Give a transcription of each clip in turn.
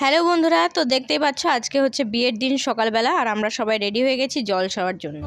Hello বন্ধুরা, তো দেখতেই পাচ্ছ আজকে হচ্ছে বিয়ের দিন সকালবেলা, আর আমরা সবাই রেডি হয়ে গেছি জল খাওয়ার জন্য।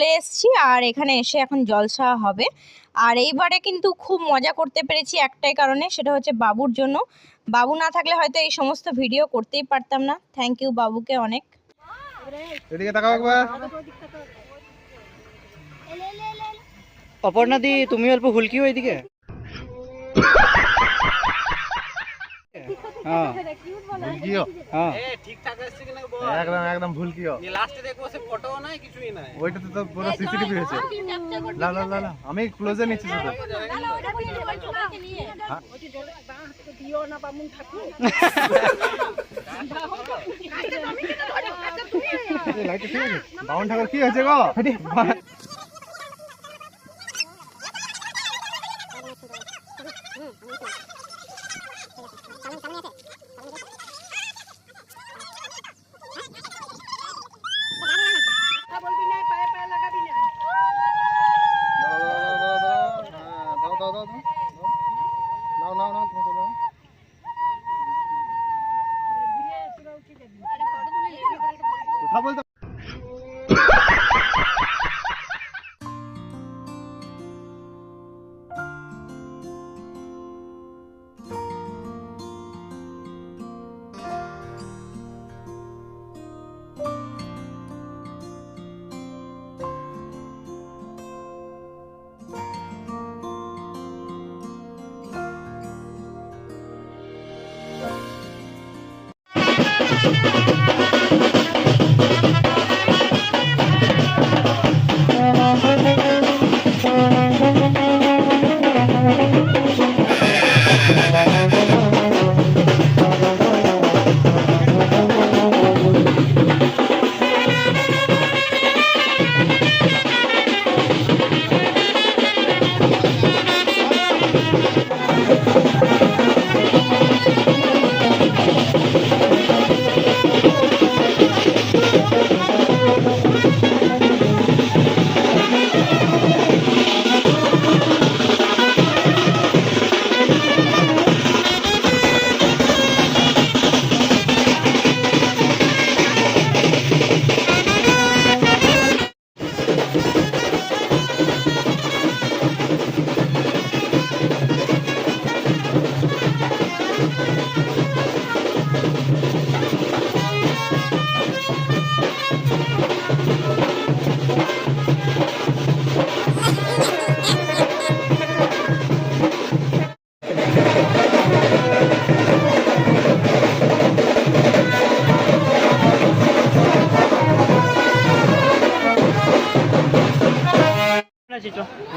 চলে এসছি আর এখানে এসে এখন জলসা হবে। আর এইবারে কিন্তু খুব মজা করতে পেরেছি একটাই কারণে, সেটা হচ্ছে বাবুর জন্য। বাবু না থাকলে হয়তো এই সমস্ত ভিডিও করতেই পারতাম না। থ্যাংক ইউ বাবুকে অনেক। অপর্ণাদি তুমি অল্প হুলকিও এদিকে। হ্যাঁ। হ্যাঁ। একদম একদম ভুলকিও। ওইটাতে তো পুরো সিসিটিভি হয়েছে। না না না না আমি ক্লোজে নিচ্ছি শুধু লাইট বাউন ঠাকুর। কি হয়েছে গো?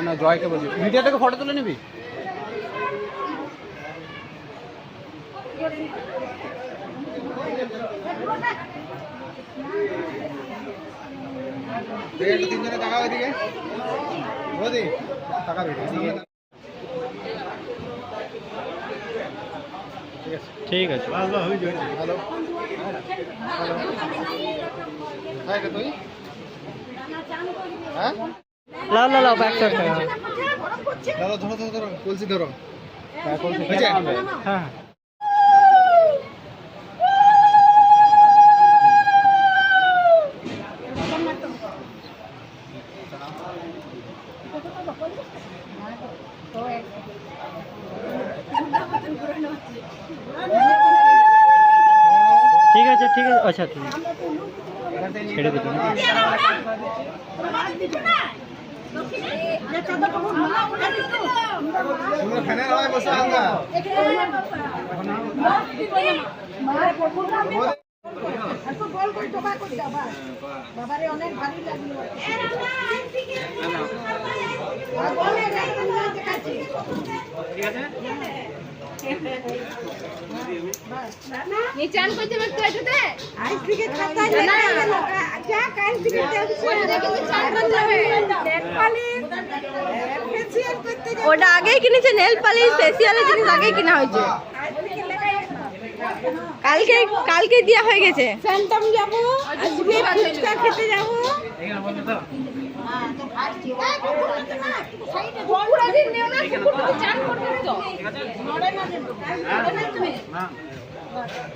না জয়কে বলছি? মিডিয়াটাকে ফটো তুলে নিবি? এদিকে বৌদি তাকাবি ঠিক আছে। ঠিক আছে হ্যালো হ্যালো হ্যাঁ রে তুই হ্যাঁ। লাও লাও লাও ব্যাক ধরো। ধরো ধরো কলসি ধরো হয়েছে? হ্যাঁ আছে ঠিক আছে আচ্ছা ঠিক আছে। ছেড়ে দিতে বসে নিচান করতে পারতো এটাতে আইস ক্রিকেট খেলতে না যা কাল ক্রিকেট ওটা কিন্তু চান করতে হবে। ওটা আগেই কিনেছে নেল পালিশ ফেসিয়ালের জিনিস আগেই কিনা হয়েছে। কালকে কালকে দেওয়া হয়ে গেছে। ফ্যান্টম যাব আজকে ফুচকা খেতে যাব।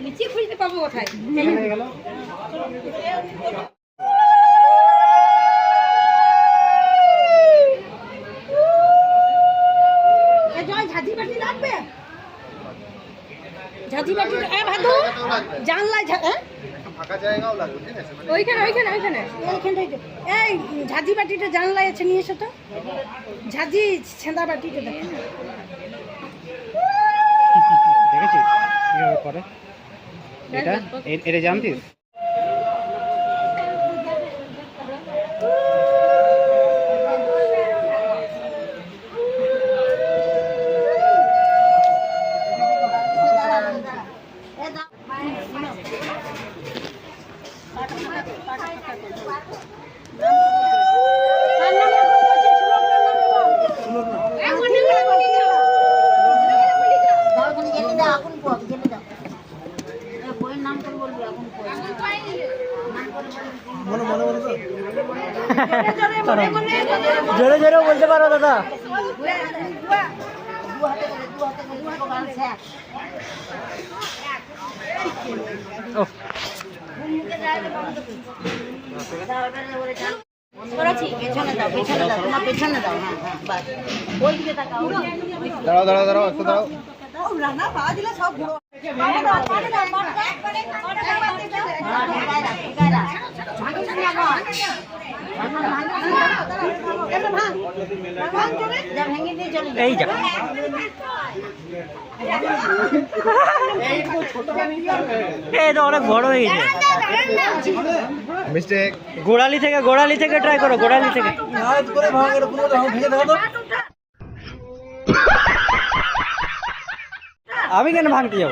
নিচে খুঁজতে পাবো কোথায়? ঝাঁঝি বাটি এ ভাদু জানলা হ্যাঁ? ফাঁকা জায়গাও লাগবে ঠিক আছে? মানে ওইখানে ওইখানে ওইখানে। এইখানটাই এই ঝাঁঝি বাটিটা জানলায় আছে নিয়ে এসো তো। ঝাঁঝি ছেঁদা বাটিটা দেখো। দেখেছিস? কীভাবে করে? এটা? এটা জানতিস? জোরে জোরে বলতে পারো দাদা ওহ, দাঁড়াও দাঁড়াও দাঁড়াও একটু দাঁড়াও এই যা। এটা অনেক বড় হয়ে গেছে। মিস্টেক গোড়ালি থেকে গোড়ালি থেকে ট্রাই করো গোড়ালি থেকে। আমি কেন ভাঙতে যাব?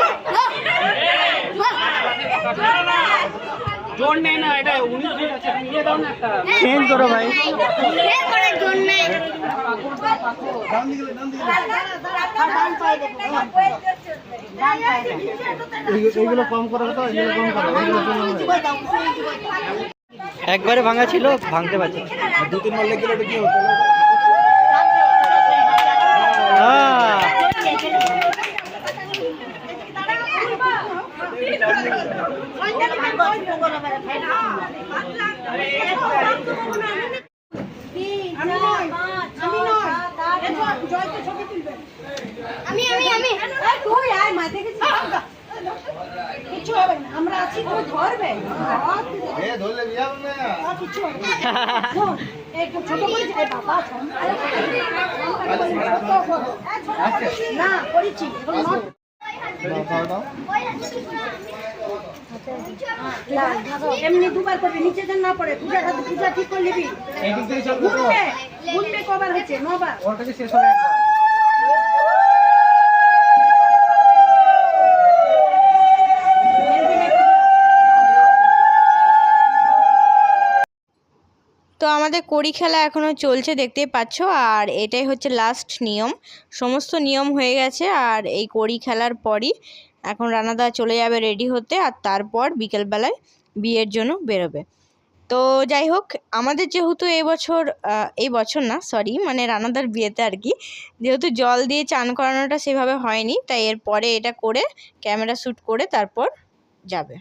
চেঞ্জ করো ভাই। এইগুলো কম করো তো এগুলো কম করো এইগুলো কম করো। একবারে ভাঙা ছিল ভাঙতে পারছি। দু তিন মারলে গেলে কি হতো আহ, আমি আমি আমি তুই আয় মা দেখেছিস কিছু হবে না আমরা আছি তুই ধরবে এ ধরলে বিয়া হবে না কিছু হবে না ধর, একটু ছোট করে যাই বাবা না করেছি এখন নট দাও দাও দাও এমনি দুবার করবি নিচে যেন না। পড়ে পূজা পূজা ঠিক করে নিবি গুনবে কবার হয়েছে নবার। ওটা শেষ হবে? তো আমাদের কড়ি খেলা এখনও চলছে, দেখতেই পাচ্ছ। আর এটাই হচ্ছে লাস্ট নিয়ম। সমস্ত নিয়ম হয়ে গেছে, আর এই কড়ি খেলার পরই এখন রানাদা চলে যাবে রেডি হতে, আর তারপর বিকেলবেলায় বিয়ের জন্য বেরোবে। তো যাই হোক, আমাদের যেহেতু এই বছর এই বছর না সরি মানে রানাদার বিয়েতে আর কি, যেহেতু জল দিয়ে চান করানোটা সেভাবে হয়নি, তাই এরপরে এটা করে ক্যামেরা শ্যুট করে তারপর যাবে।